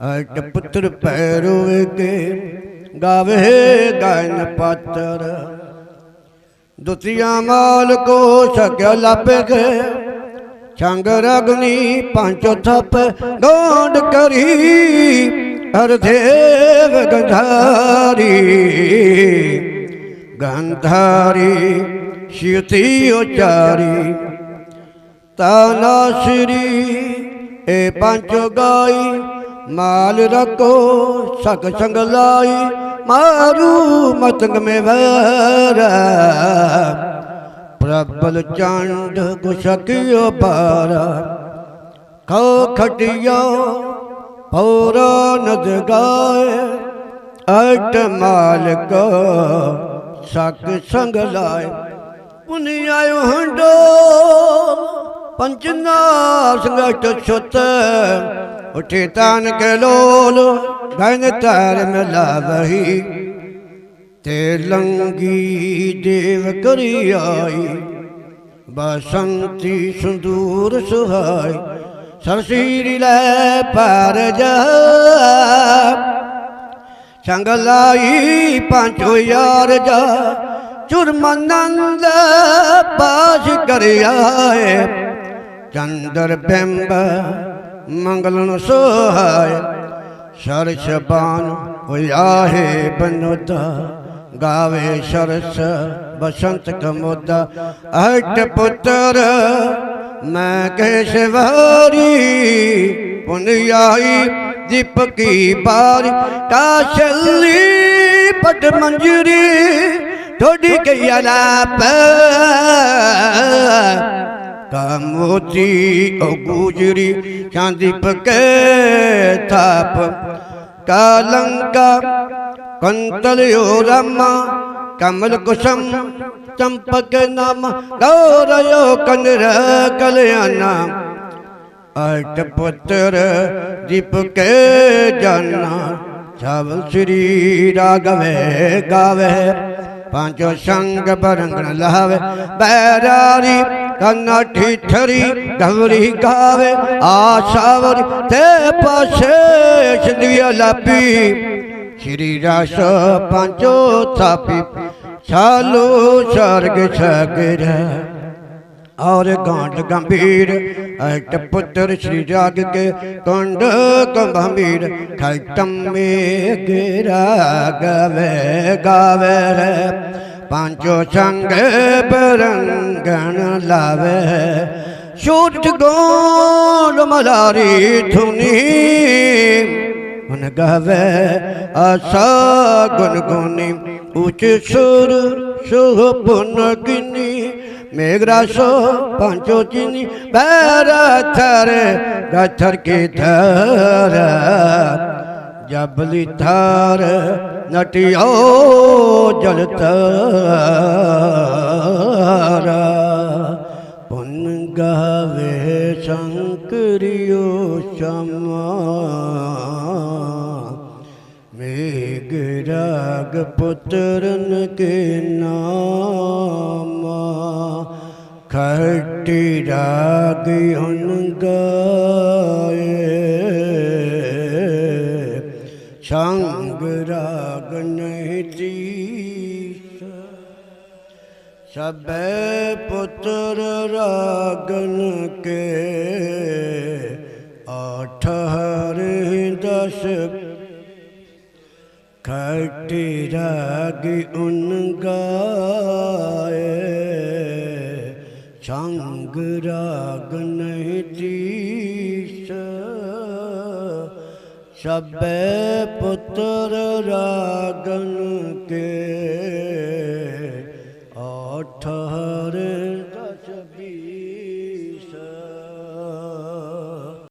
ਅਟ ਪੁੱਤਰ ਪੈਰੋਏ ਕੇ ਗਾਵੇ ਗਾਇਨ ਪਾਤਰ। ਦੁਤੀਆ ਮਾਲ ਕੋ ਸਕਿਆ ਲੱਭੇ ਕੇ ਛੰਗ ਰਗਨੀ ਪੰਚੋ ਥਪ ਗੋਡ ਕਰੀ। ਹਰ ਗੰਧਾਰੀ ਗੰਧਾਰੀ ਸ਼ਿਉਤੀ ਉਚਾਰੀ। ਤਾਨਾ ਸ੍ਰੀ ਏ ਪੰਜ ਗਾਈ ਮਾਲ ਰਕੋ ਸਕ ਸੰਗ ਲਾਈ, ਮਾਰੂ ਮਤੰਗ ਮੇ ਵਰਾ। ਪ੍ਰਬਲ ਚੰਡ ਗੁਸ਼ਕਿਓ ਪਾਰਾ ਕਉ ਖਟਿਓ ਪੌਰਾ ਨਦ ਗਾਏ, ਅਟ ਮਾਲਕ ਸਕ ਸੰਗ ਲਾਏ। ਪੁਨੀ ਆਇਓ ਹੰਡੋ ਪੰਚਨਾ ਸੰਗਟ ਛੁੱਤ ਉਠੇ ਤਾਨ ਕੇ ਲੋਲ ਗਨ ਤਾਰ ਮਿਲਾ ਵਹੀ ਤੇ ਲੰਗੀ ਦੇਵ ਕਰੀ ਆਈ, ਬਸੰਤੀ ਸੰਦੂਰ ਸੁਹਾਈ। ਸਰਸੀਰੀ ਲੈ ਪਰ ਜਾ, ਸੰਗ ਲਾਈ ਪੰਜੋ ਯਾਰ ਜਾ। ਚੁਰਮਨੰਦ ਪਾਸ ਕਰ ਆਏ ਚੰਦਰ ਬਿੰਬ ਮੰਗਲਣ ਸੋਹਾਏ ਸਰਸ਼ਬਾਨ ਹੋਇਆ ਹੈ ਬਨੁਦਾ ਗਾਵੇ ਸਰਸ ਬਸੰਤ ਕਮੋਦਾ। ਅਟ ਪੁੱਤਰ, ਮੈਂ ਕੇਸ਼ਵਾਰੀ ਪੁਨਿਆਈ ਦੀਪਕੀ ਬਾਰੀ ਕਾਸ਼ਲੀ ਪਟ ਮੰਜਰੀ, ਥੋੜੀ ਕਈਆ ਲਾਪ ਕਾਮੋਤੀ ਓ ਗੁਜਰੀ, ਚਾਂਦੀ ਪਕੇ ਥਾਪ। ਕਾਲੰਕਾ ਕੰਤਲਿਓ ਰਮਾ ਕਮਲ ਕੁਸਮ, ਚੰਪਕ ਨਾਮ ਗੌਰਯੋ ਕੰਦਰ ਕਲਿਆਣਾ। ਅਟ ਪੁੱਤਰ ਦੀਪਕੇ ਜਾਨਾ ਸਭ ਸ੍ਰੀ ਰਾਗਵੇ ਗਾਵੇ। ਪੰਜ ਸੰਗ ਬਰੰਗਣ ਲਾਵੇ, ਬੈਰਾਰੀ ਕੰਨਾ ਠੀਠਰੀ ਢਵਰੀ ਗਾਵੇ, ਆਸ਼ਾਵਰ ਤੇ ਪਾਸ਼ੇ ਸਿੰਧਵੀਆ ਲਾਪੀ। ਸ਼੍ਰੀ ਰਸ ਪੰਚੋ ਥਾਪੀ, ਛਾਲੋ ਸਰਗ ਸਗਰਾ। ਔਰ ਗਾਂਡ ਗੰਭੀਰ, ਅਟ ਪੁੱਤਰ ਸ੍ਰੀ ਜਾਗ ਕੇ ਕੰਡ ਕੰਭੀਰ ਖੈਤਮ ਮੇ ਗਿਰਾ ਗਵੇ ਗਾਵੇ ਰੇ। પાંચો સંગ પરંગણ લાવે શુદ્ધ ગોળ મલારી ધૂની મન ગાવે આશા ગુનગુની ઉચ્ચ સુર સુહ પુન ગિની મેઘરાશો પાંચો ચીની બેરા થર ગથર કે ધરા ਜਬਲੀ ਥਾਰ ਨਟਿਓ ਜਲਤਾਰਾ ਪੁਨ ਗਾਵੇ ਸ਼ੰਕਰਿਓ ਸ਼ਮਾ। ਮੇਗ ਰਾਗ ਪੁੱਤਰਨ ਕੇ ਨਾਮਾ। ਖੱਟੀ ਰਾਗ ਹੁਨ ਗਾ ਸੰਗ ਰਾਗ ਨਹੀਂ ਤੀਸ ਸਭੇ ਪੁੱਤਰ ਰਾਗਨ ਕੇ ਆਠ ਹਰਿ ਦਸ ਖਟੀ ਰਾਗ ਉਨ ਗਾਏ ਸੰਗ ਰਾਗ ਨਹੀਂ ਤੀਸ ਸਭੇ ਪੁੱਤਰ ਰਾਗਨ ਕੇ